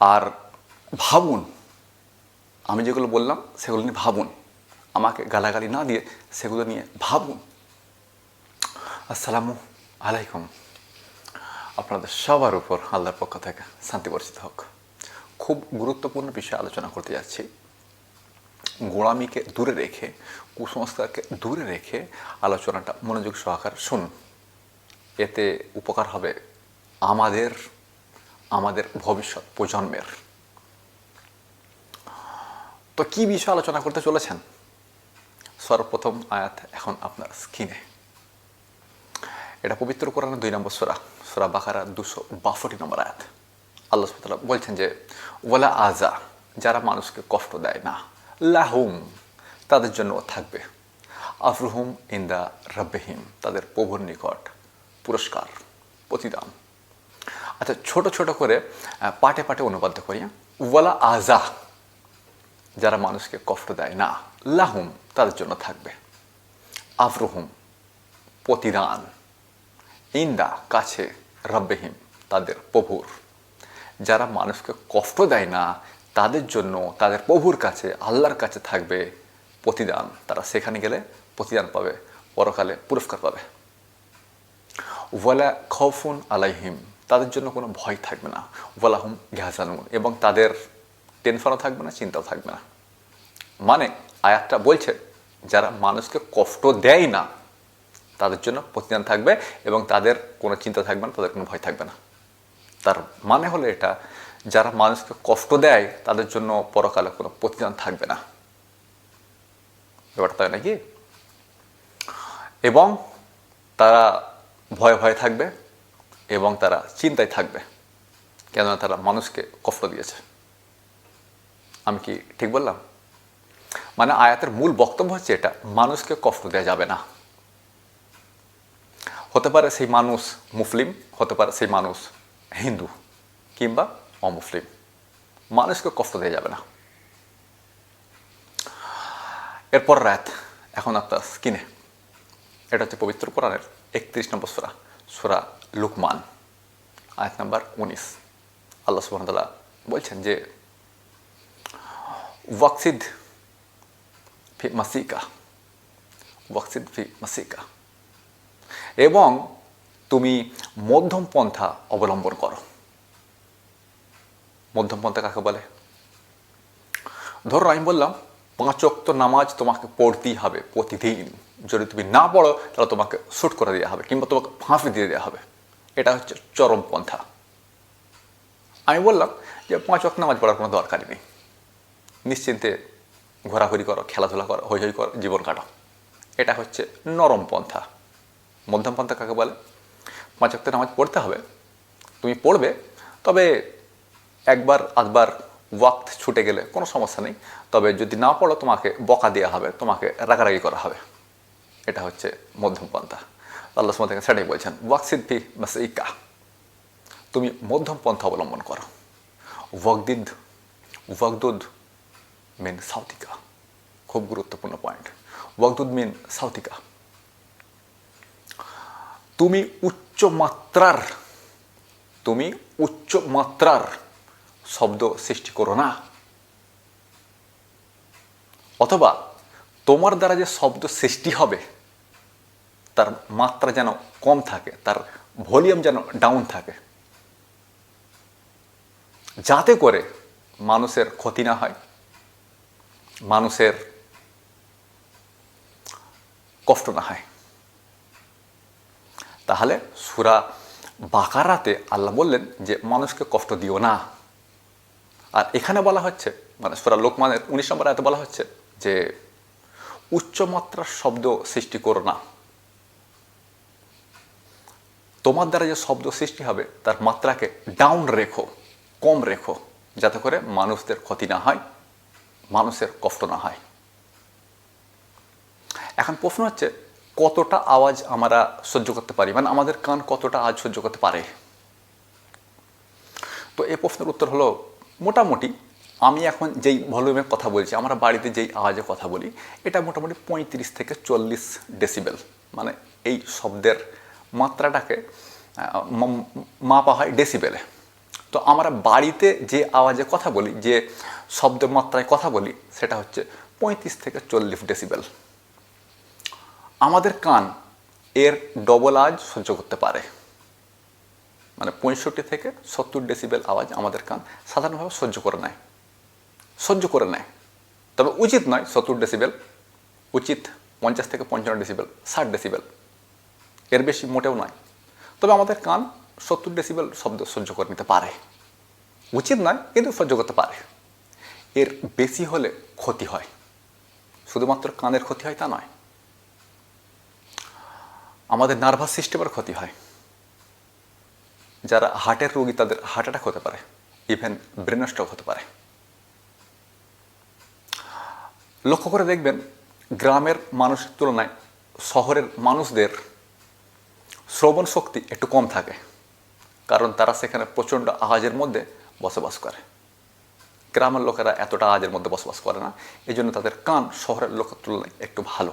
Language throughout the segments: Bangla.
আর ভাবুন, আমি যেগুলো বললাম সেগুলো নিয়ে ভাবুন। আমাকে গালাগালি না দিয়ে সেগুলো নিয়ে ভাবুন। আসসালামু আলাইকুম। আপনাদের সবার উপর আল্লাহর পক্ষ থেকে শান্তি বর্ষিত হোক। খুব গুরুত্বপূর্ণ বিষয়ে আলোচনা করতে যাচ্ছি। গোড়ামিকে দূরে রেখে, কুসংস্কারকে দূরে রেখে আলোচনাটা মনোযোগ সহকারে শুনুন। এতে উপকার হবে আমাদের আমাদের ভবিষ্যৎ প্রজন্মের। তো কি বিষয়ে আলোচনা করতে চলেছেন? সর্বপ্রথম আয়াত এখন আপনার স্ক্রিনে। এটা পবিত্র কোরআনের দুই নম্বর সোরা সোরা বাকারা দুশো বাষট্টি নম্বর আয়াত। আল্লাহ সুবতাল্লাহ বলছেন যে ওলা আজা যারা মানুষকে কষ্ট দেয় না, লাহুম, তাদের জন্য থাকবে। আফরুহুম ইন দ্য রব্বেহিম, তাদের প্রভুর নিকট পুরস্কার, প্রতিদান। আচ্ছা ছোট ছোট করে পাটে পাটে অনুবাদ করি হ্যাঁ? ওয়ালা আজা যারা মানুষকে কষ্ট দেয়, না, লাহুম, তাদের জন্য থাকবে। আফরুহুম প্রতিদান। ইন্দা, কাছে, রব্বেহিম, তাদের প্রভুর। যারা মানুষকে কষ্ট দেয় না, তাদের জন্য, তাদের প্রভুর কাছে, আল্লাহর কাছে থাকবে প্রতিদান। তারা সেখানে গেলে প্রতিদান পাবে, পরকালে পুরস্কার পাবে। ওয়ালা খফুন আলাইহিম তাদের জন্য কোনো ভয় থাকবে না। ওয়ালাহুম ঘাজানুন এবং তাদের টেনশনও থাকবে না, চিন্তাও থাকবে না। মানে আয়াতটা বলছে, যারা মানুষকে কষ্ট দেয় না, তাদের জন্য প্রতিদান থাকবে এবং তাদের কোনো চিন্তা থাকবে না, তাদের কোনো ভয় থাকবে না। তার মানে হলো এটা, যারা মানুষকে কষ্ট দেয়, তাদের জন্য পরকালে কোনো প্রতিদান থাকবে না। ব্যাপারটা তাই নাকি? এবং তারা ভয়ে ভয়ে থাকবে এবং তারা চিন্তায় থাকবে, কেননা তারা মানুষকে কষ্ট দিয়েছে। আমি কি ঠিক বললাম? মানে আয়াতের মূল বক্তব্য হচ্ছে এটা, মানুষকে কষ্ট দেওয়া যাবে না। হতে পারে সেই মানুষ মুসলিম হতে পারে সেই মানুষ হিন্দু, কিংবা অমুসলিম। মানুষকে কষ্ট দেওয়া যাবে না। এরপর রাত, এখন আপনার স্কিনে এটা হচ্ছে পবিত্র কোরআনের একত্রিশ নম্বর সোরা সোরা লুকমান। আয়াত নাম্বার উনিশ। আল্লাহ সুবাহতাল্লাহ বলছেন যে, ওয়াকসিদ ফি মাসিকা, ওয়াকসিদ ফি মাসিকা। এবং তুমি মধ্যম পন্থা অবলম্বন করো। মধ্যম পন্থা কাকে বলে? ধরো আমি বললাম, পাঁচ অক্ত নামাজ তোমাকে পড়তেই হবে প্রতিদিন। যদি তুমি না পড়ো, তাহলে তোমাকে শ্যুট করে দেওয়া হবে কিংবা তোমাকে ফাঁসি দিয়ে দেওয়া হবে। এটা হচ্ছে চরম পন্থা। আমি বললাম যে পাঁচ অক্ত নামাজ পড়ার কোনো দরকারই নেই। নিশ্চিন্তে ঘোরাঘুরি করো, খেলাধুলা করো হৈ হৈ করো, জীবন কাটো। এটা হচ্ছে নরম পন্থা। মধ্যম পন্থা কাকে বলে? পাঁচ অক্ত নামাজ পড়তে হবে। তুমি পড়বে, তবে একবার, আধবার ওয়াক্ত ছুটে গেলে কোনো সমস্যা নেই। তবে যদি না পড়ো, তোমাকে বকা দেওয়া হবে, তোমাকে রাগারাগি করা হবে। এটা হচ্ছে মধ্যম পন্থা। আল্লাহ সুমত সেটাই বলছেন, ওয়াকসিদ ফি মাসিকা তুমি মধ্যম পন্থা অবলম্বন করো। ওয়াকদিদ ওয়াকদুদ মিন সাউথিকা খুব গুরুত্বপূর্ণ পয়েন্ট। ওয়াকদুদ মিন সাউথিকা তুমি উচ্চ মাত্রার, তুমি উচ্চ মাত্রার শব্দ সৃষ্টি করো না। অথবা তোমার দ্বারা যে শব্দ সৃষ্টি হবে তার মাত্রা যেন কম থাকে, তার ভলিউম যেন ডাউন থাকে। যাতে করে মানুষের ক্ষতি না হয়, মানুষের কষ্ট না হয়। তাহলে সুরা বাকারাতে আল্লাহ বললেন যে, মানুষকে কষ্ট দিও না। আর এখানে বলা হচ্ছে মানে সুরা লোকমানের উনিশ নম্বর আয়তে বলা হচ্ছে যে, উচ্চমাত্রার শব্দ সৃষ্টি করো না। তোমার দ্বারা যে শব্দ সৃষ্টি হবে, তার মাত্রাকে ডাউন রেখো, কম রেখো, যাতে করে মানুষদের ক্ষতি না হয়, মানুষের কষ্ট না হয়। এখন প্রশ্ন হচ্ছে, কতটা আওয়াজ আমরা সহ্য করতে পারি? মানে আমাদের কান কতটা আওয়াজ সহ্য করতে পারে? তো এই প্রশ্নের উত্তর হলো, মোটামুটি আমি এখন যেই ভলিউমে কথা বলছি, আমরা বাড়িতে যেই আওয়াজে কথা বলি, এটা মোটামুটি পঁয়ত্রিশ থেকে চল্লিশ ডেসিবেল মানে এই শব্দের মাত্রাটাকে মাপা হয় ডেসিবেলে। তো আমরা বাড়িতে যে আওয়াজে কথা বলি, যে শব্দ মাত্রায় কথা বলি, সেটা হচ্ছে পঁয়ত্রিশ থেকে চল্লিশ ডেসিবেল। আমাদের কান এর ডবল আওয়াজ সহ্য করতে পারে। মানে পঁয়ষট্টি থেকে সত্তর ডেসিবেল আওয়াজ আমাদের কান সাধারণভাবে সহ্য করে নেয়। সহ্য করে নেয়। তবে উচিত নয় সত্তর ডেসিবেল, উচিত পঞ্চাশ থেকে পঞ্চান্ন ডেসিবেল, ষাট ডেসিবেল। এর বেশি মোটেও নয়। তবে আমাদের কান সত্তর ডেসিবেল শব্দ সহ্য করে নিতে পারে। উচিত নয়, কিন্তু সহ্য করতে পারে। এর বেশি হলে ক্ষতি হয়। শুধুমাত্র কানের ক্ষতি হয় তা নয়। আমাদের নার্ভাস সিস্টেমের ক্ষতি হয়। যারা হার্টের রোগী, তাদের হার্ট অ্যাটাক হতে পারে। ইভেন ব্রেন স্ট্রোক হতে পারে। লক্ষ্য করে দেখবেন, গ্রামের মানুষের তুলনায় শহরের মানুষদের শ্রবণ শক্তি একটু কম থাকে, কারণ তারা সেখানে প্রচণ্ড আওয়াজের মধ্যে বসবাস করে। গ্রামের লোকেরা এতটা আওয়াজের মধ্যে বসবাস করে না এই জন্য তাদের কান শহরের লোকের তুলনায় একটু ভালো।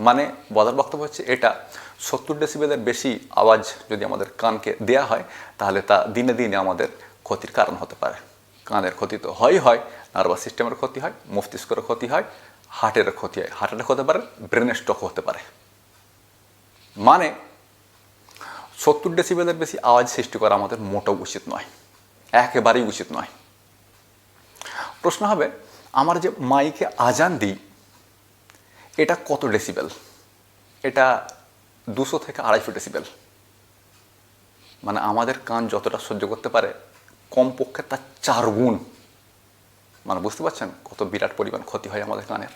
মানে বলার বক্তব্য হচ্ছে এটা, সত্তর ডেসিবেলের বেশি আওয়াজ যদি আমাদের কানকে দেয়া হয়, তাহলে তা দিনে দিনে আমাদের ক্ষতির কারণ হতে পারে। কানের ক্ষতি তো হয় হয়, নার্ভাস সিস্টেমের ক্ষতি হয়, মস্তিষ্কের ক্ষতি হয়, হার্টের ক্ষতি হয়। হার্ট অ্যাটাক হতে পারে, ব্রেনের স্ট্রোক হতে পারে। মানে সত্তর ডেসিবেলের বেশি আওয়াজ সৃষ্টি করা আমাদের মোটেও উচিত নয়। একেবারেই উচিত নয়। প্রশ্ন হবে, আমার যে মাইকে আজান দিই, এটা কত ডেসিবেল এটা দুশো থেকে আড়াইশো ডেসিবেল মানে আমাদের কান যতটা সহ্য করতে পারে, কমপক্ষে তার চার গুণ। মানে বুঝতে পারছেন কত বিরাট পরিমাণ ক্ষতি হয় আমাদের কানের?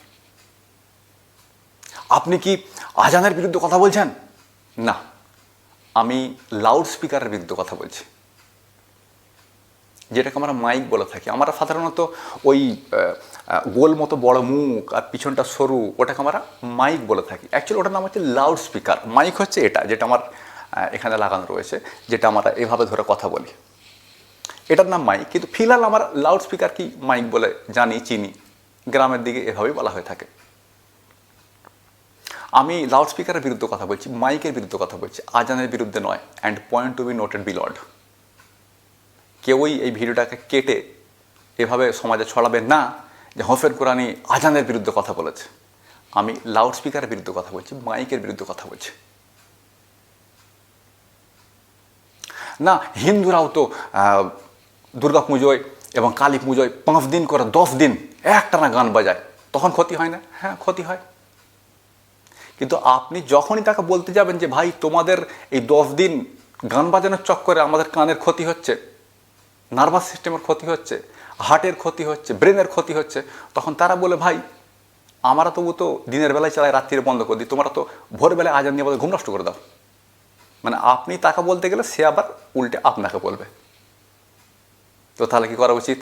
আপনি কি আজানের বিরুদ্ধে কথা বলছেন? না। আমি লাউড স্পিকারের বিরুদ্ধে কথা বলছি। যেটাকে আমরা মাইক বলে থাকি। আমরা সাধারণত ওই গোল মতো বড় মুখ আর পিছনটা সরু, ওটাকে আমরা মাইক বলে থাকি। অ্যাকচুয়ালি ওটার নাম হচ্ছে লাউড স্পিকার মাইক হচ্ছে এটা, যেটা আমার এখানে লাগানো রয়েছে, যেটা আমরা এভাবে ধরে কথা বলি। এটার নাম মাইক কিন্তু ফিলহাল আমার লাউড স্পিকার কি মাইক বলে জানি, চিনি। গ্রামের দিকে এভাবেই বলা হয়ে থাকে। আমি লাউড স্পিকারের বিরুদ্ধে কথা বলছি মাইকের বিরুদ্ধে কথা বলছি, আজানের বিরুদ্ধে নয় and point to be noted build কেউই এই ভিডিওটাকে কেটে এভাবে সমাজে ছড়াবেন না যে হফের কোরআনি আজানের বিরুদ্ধে কথা বলেছে। আমি লাউড স্পিকারের বিরুদ্ধে কথা বলছি মাইকের বিরুদ্ধে কথা বলছি। না, হিন্দুরাও তো দুর্গা পুজোয় এবং কালী পুজোয় পাঁচ দিন করে দশ দিন একটানা গান বাজায়, তখন ক্ষতি হয় না? হ্যাঁ ক্ষতি হয়। কিন্তু আপনি যখনই তাকে বলতে যাবেন যে, ভাই, তোমাদের এই দশ দিন গান বাজানোর চক্করে আমাদের কানের ক্ষতি হচ্ছে, নার্ভাস সিস্টেমের ক্ষতি হচ্ছে, হার্টের ক্ষতি হচ্ছে, ব্রেনের ক্ষতি হচ্ছে, তখন তারা বলে, ভাই, আমরা তবু তো দিনের বেলায় চালাই, রাত্রিরে বন্ধ করে দিই, তোমরা তো ভোরবেলায় আজান দিয়ে আমাদের ঘুম নষ্ট করে দাও। মানে আপনি তাকে বলতে গেলে সে আবার উল্টে আপনাকে বলবে। তো তাহলে কি করা উচিত?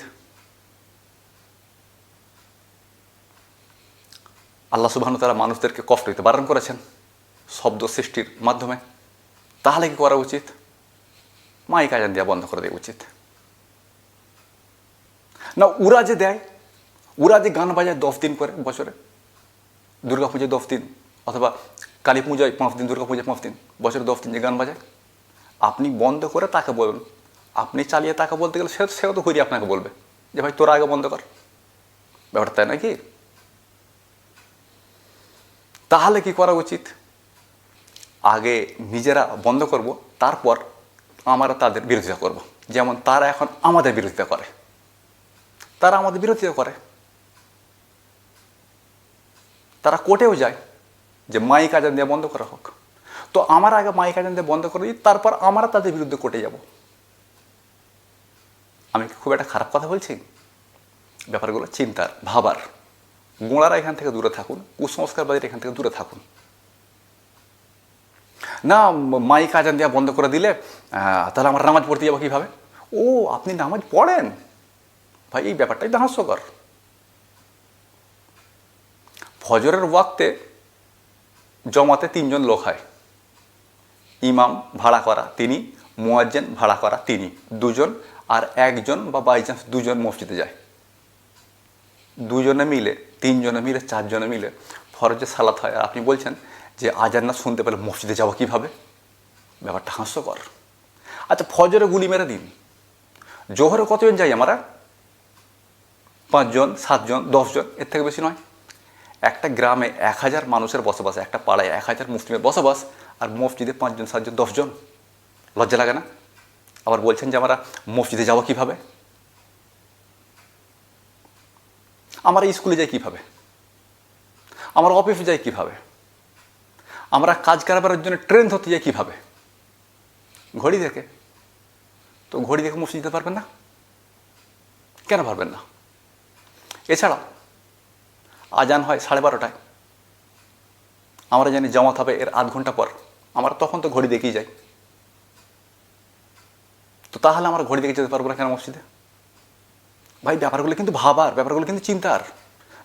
আল্লাহ সুবাহন তারা মানুষদেরকে কষ্ট দিতে বারণ করেছেন শব্দ সৃষ্টির মাধ্যমে। তাহলে কি করা উচিত? মাইক আজান দেওয়া বন্ধ করে দেওয়া উচিত। না ওরা যে দেয় ওরা যে গান বাজায় দশ দিন করে বছরে, দুর্গা পুজোয় দশ দিন, অথবা কালী পুজোয় পাঁচ দিন, দুর্গা পুজোয় পাঁচ দিন, বছরে দশ দিন যে গান বাজায়, আপনি বন্ধ করে তাকে বলুন। আপনি চালিয়ে তাকে বলতে গেলে সে, সেও তো ঘুরিয়ে আপনাকে বলবে যে, ভাই, তোরা আগে বন্ধ কর। ব্যাপারটা তাই নাকি তাহলে কি করা উচিত? আগে নিজেরা বন্ধ করব, তারপর আমরা তাদের বিরোধিতা করব। যেমন তারা এখন আমাদের বিরোধিতা করে। তারা আমাদের বিরোধিতা করে। তারা কোর্টেও যায় যে মাইক আজান দিয়ে বন্ধ করা হোক। তো আমার আগে মাইক আজান দিয়ে বন্ধ করে দিই, তারপর আমরা তাদের বিরুদ্ধে কোর্টে যাব। আমি খুব একটা খারাপ কথা বলছি? ব্যাপারগুলো চিন্তার, ভাবার। গোড়ারা এখান থেকে দূরে থাকুন কুসংস্কারবাদীরা এখান থেকে দূরে থাকুন। না, মাইক আজান দেওয়া বন্ধ করে দিলে তাহলে আমরা নামাজ পড়তে যাব কীভাবে? ও, আপনি নামাজ পড়েন? ভাই, এই ব্যাপারটাই হাস্যকর। ফজরের ওয়াক্তে জমাতে তিনজন লোক হয়। ইমাম ভাড়া করা তিনি, মোয়াজ্জেন ভাড়া করা তিনি, দুজন, আর একজন বা বাই চান্স দুজন মসজিদে যায়। দুজনে মিলে, তিনজনে মিলে, চারজনে মিলে ফরজে সালাত হয়। আর আপনি বলছেন যে আজান না শুনতে পেলে মসজিদে যাব কীভাবে? ব্যাপারটা হাস্যকর। আচ্ছা ফজরে গুলি মেরে দিন। জোহরে কতজন যাই আমরা? পাঁচজন, সাতজন, দশজন, এর থেকে বেশি নয়। একটা গ্রামে এক হাজার মানুষের বসবাস, একটা পাড়ায় এক হাজার মুসলিমের বসবাস, আর মসজিদে পাঁচজন, সাতজন, দশজন। লজ্জা লাগে না? আবার বলছেন যে আমরা মসজিদে যাব কীভাবে? আমরা স্কুলে যাই কীভাবে? আমরা অফিসে যাই কীভাবে? আমরা কাজ কারবারের জন্য ট্রেন ধরতে যাই কীভাবে? ঘড়ি দেখে। তো ঘড়ি দেখে মসজিদ যেতে পারবেন না? কেন পারবেন না? এছাড়া আজান হয় সাড়ে বারোটায়। আমরা জানি জামাত হবে এর আধ ঘণ্টা পর। আমরা তখন তো ঘড়ি দেখেই যাই। তো তাহলে আমরা ঘড়ি দেখে যেতে পারব না কেন মসজিদে? ভাই, ব্যাপারগুলো কিন্তু ভাবার, ব্যাপারগুলো কিন্তু চিন্তার।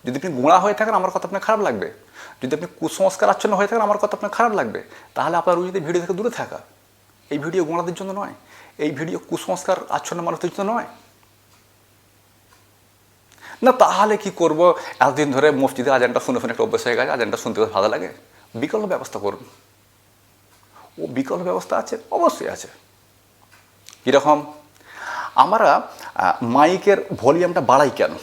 যদি আপনি গোড়া হয়ে থাকেন, আমার কথা আপনার খারাপ লাগবে। যদি আপনি কুসংস্কার আচ্ছন্ন হয়ে থাকেন, আমার কথা আপনার খারাপ লাগবে। তাহলে আপনার উচিত ভিডিও থেকে দূরে থাকা, এই ভিডিও গোঁড়াদের জন্য নয়। এই ভিডিও কুসংস্কার আচ্ছন্ন মানুষদের জন্য নয়। না, তাহলে কি করব? এতদিন ধরে মসজিদে আজানটা শুনে শুনে একটা অভ্যাস হয়ে গেছে, আজানটা শুনতে ভালো লাগে। বিকল্প ব্যবস্থা করুন। ও বিকল্প ব্যবস্থা আছে? অবশ্যই আছে। কীরকম? আমরা মাইকের ভলিউমটা বাড়াই কেন?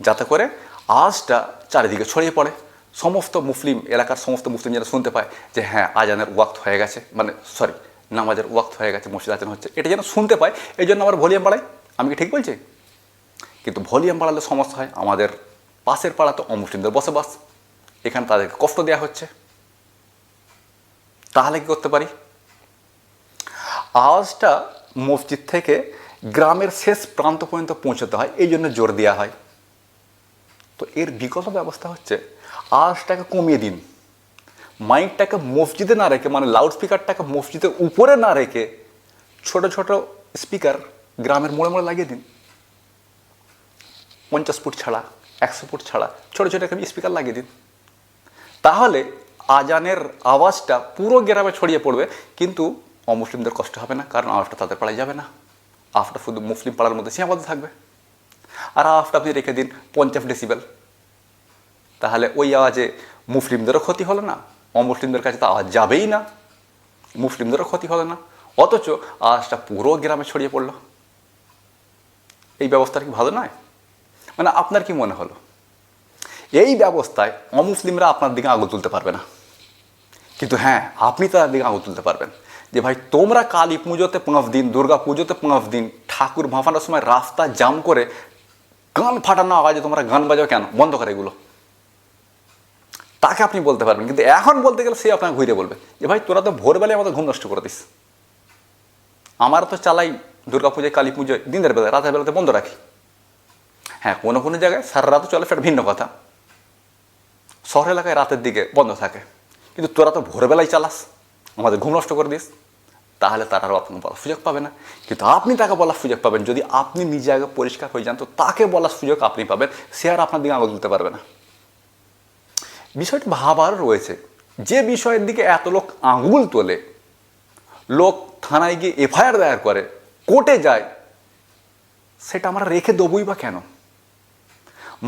যাতে করে আওয়াজটা চারিদিকে ছড়িয়ে পড়ে। সমস্ত মুসলিম এলাকার সমস্ত মুসলিম যারা শুনতে পায় যে হ্যাঁ আজানের ওয়াক্ত হয়ে গেছে মানে সরি নামাজের ওয়াক্ত হয়ে গেছে, মসজিদ আজান হচ্ছে, এটা যেন শুনতে পায়, এই জন্য আমার ভলিউম বাড়াই। আমি কি ঠিক বলছি? কিন্তু ভলিউম বাড়ালে সমস্যা হয় আমাদের পাশের পাড়া তো অমুসলিমদের বসবাস। এখানে তাদেরকে কষ্ট দেওয়া হচ্ছে। তাহলে কি করতে পারি? আওয়াজটা মসজিদ থেকে গ্রামের শেষ প্রান্ত পর্যন্ত পৌঁছতে হয়, এই জন্য জোর দেওয়া হয়। তো এর বিকল্প ব্যবস্থা হচ্ছে, আওয়াজটাকে কমিয়ে দিন। মাইকটাকে মসজিদে না রেখে মানে লাউড স্পিকারটাকে মসজিদের উপরে না রেখে ছোট ছোট স্পিকার গ্রামের মোড়ে মোড়ে লাগিয়ে দিন। পঞ্চাশ ফুট ছাড়া, একশো ফুট ছাড়া ছোটো ছোটো একটা স্পিকার লাগিয়ে দিন। তাহলে আজানের আওয়াজটা পুরো গ্রামে ছড়িয়ে পড়বে, কিন্তু অমুসলিমদের কষ্ট হবে না, কারণ আওয়াজটা তাদের পাড়ায় যাবে না। আওয়াজটা শুধু মুসলিম পাড়ার মধ্যে সীমাবদ্ধ থাকবে। আর আওয়াজটা আপনি রেখে দিন পঞ্চাশ ডেসিবেল তাহলে ওই আওয়াজে মুসলিমদেরও ক্ষতি হলো না, অমুসলিমদের কাছে তো আওয়াজ যাবেই না, মুসলিমদেরও ক্ষতি হলো না। অথচ আওয়াজটা পুরো গ্রামে ছড়িয়ে পড়ল। এই ব্যবস্থাটা কি ভালো নয়? মানে আপনার কি মনে হলো? এই ব্যবস্থায় অমুসলিমরা আপনার দিকে আগুন তুলতে পারবে না। কিন্তু হ্যাঁ আপনি তাদের দিকে আগুন তুলতে পারবেন। যে ভাই, তোমরা কালী পুজোতে পাঁচ দিন, দুর্গা পুজোতে পাঁচ দিন, ঠাকুর ভাসানোর সময় রাস্তা জাম করে গান ফাটানো আওয়াজে তোমরা গান বাজাও কেন? বন্ধ করে এগুলো। তাকে আপনি বলতে পারবেন, কিন্তু এখন বলতে গেলে সে আপনাকে ঘুরে বলবে যে, ভাই, তোরা তো ভোরবেলায় আমাদের ঘুম নষ্ট করে দিস। আমার তো চালাই দুর্গা পুজোয়, কালী পুজোয়, দিনের বেলায়, রাতের বেলাতে বন্ধ রাখি। হ্যাঁ কোনো কোনো জায়গায় সারা রাতও চলে সেটা ভিন্ন কথা। শহর এলাকায় রাতের দিকে বন্ধ থাকে। কিন্তু তোরা তো ভোরবেলায় চালাস। আমাদের ঘুম নষ্ট করে দিস, তাহলে তারা আরও আপনাকে বলার সুযোগ পাবে না। কিন্তু আপনি তাকে বলার সুযোগ পাবেন, যদি আপনি নিজে আগে পরিষ্কার হয়ে যান, তো তাকে বলার সুযোগ আপনি পাবেন, সে আর আপনার দিকে আঙুল দিতে পারবে না। বিষয়টা ভাবার রয়েছে, যে বিষয়ের দিকে এত লোক আঙুল তোলে, লোক থানায় গিয়ে এফআইআর দায়ের করে, কোর্টে যায়, সেটা আমরা রেখে দেবই বা কেন?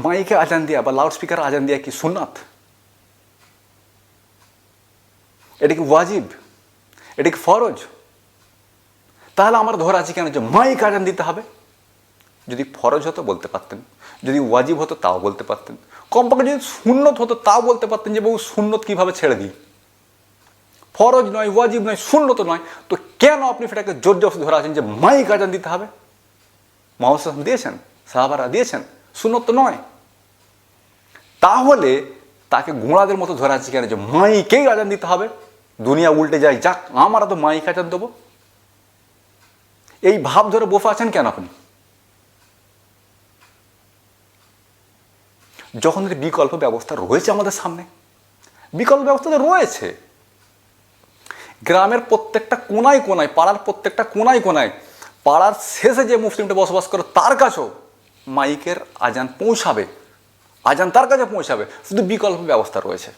মাইকে আজান দিয়া বা লাউড স্পিকার আজান দিয়া কি সুন্নাত? এটা কি ওয়াজিব এটা কি ফরজ। তাহলে আমার ধরা আছে কেন যে মাইক আজান দিতে হবে? যদি ফরজ হতো বলতে পারতেন, যদি ওয়াজিব হতো তাও বলতে পারতেন, কমপক্ষে যদি সুন্নত হতো তাও বলতে পারতেন যে বহু সুন্নত কীভাবে ছেড়ে দিই? ফরজ নয়, ওয়াজিব নয়, সুন্নত নয়, তো কেন আপনি সেটাকে জোর জবস্তি ধরে আছেন যে মাইক আজান দিতে হবে? মোহাম্মদ দিয়েছেন, সাহাবারা দিয়েছেন, সুন্নত নয়। তাহলে তাকে ঘোড়াদের মতো ধরে আছে কেন যে মাইকেই আজান দিতে হবে? দুনিয়া উল্টে যায় যাক, আমরা তো মাইক আজান দেবো এই ভাব ধরে বসে আছেন কেন আপনি? যখন বিকল্প ব্যবস্থা রয়েছে আমাদের সামনে, বিকল্প ব্যবস্থা তো রয়েছে। গ্রামের প্রত্যেকটা কোনায় কোনায়, পাড়ার প্রত্যেকটা কোনায় কোনায়, পাড়ার শেষে যে মুসলিমটা বসবাস করে, তার কাছেও মাইকের আজান পৌঁছাবে। আজান তার কাছে পৌঁছাবে। শুধু বিকল্প ব্যবস্থা রয়েছে।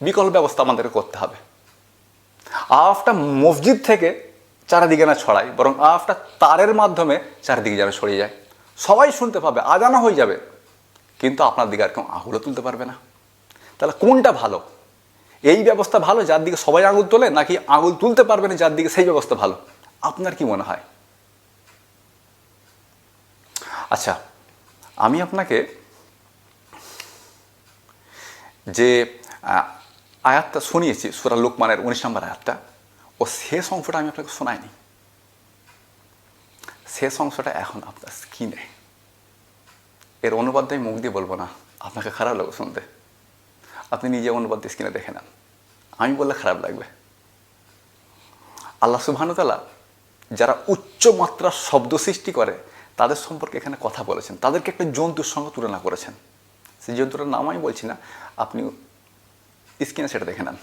বিকল্প ব্যবস্থা আমাদেরকে করতে হবে। আফটা মসজিদ থেকে চারিদিকে না ছড়ায়, বরং আফটা তারের মাধ্যমে চারিদিকে যেন ছড়িয়ে যায়। সবাই শুনতে পাবে আজানা হয়ে যাবে, কিন্তু আপনার দিকে আর কেউ আঙুলও তুলতে পারবে না। তাহলে কোনটা ভালো? এই ব্যবস্থা ভালো যার দিকে সবাই আঙুল তোলে, নাকি আঙুল তুলতে পারবে না যার দিকে সেই ব্যবস্থা ভালো? আপনার কি মনে হয়? আচ্ছা আমি আপনাকে যে আয়াতটা শুনিয়েছি, সুরা লোকমানের উনিশ নম্বর আয়াতটা। ও শেষ অংশটা আমি আপনাকে শোনাইনি। শেষ অংশটা এখন আপনার স্কিনে। এর অনুবাদ আমি মুখ দিয়ে বলব না, আপনাকে খারাপ লাগবে শুনতে। আপনি নিজে অনুবাদ দিয়ে স্কিনে দেখে নেন। আমি বললে খারাপ লাগবে। আল্লাহ সুবহানুতালা যারা উচ্চ মাত্রার শব্দ সৃষ্টি করে, তাদের সম্পর্কে এখানে কথা বলেছেন। তাদেরকে একটা জন্তুর সঙ্গে তুলনা করেছেন। সেই জন্তুটার নাম আমি বলছি না আপনি স্ক্রিনে সেটা দেখে নেন।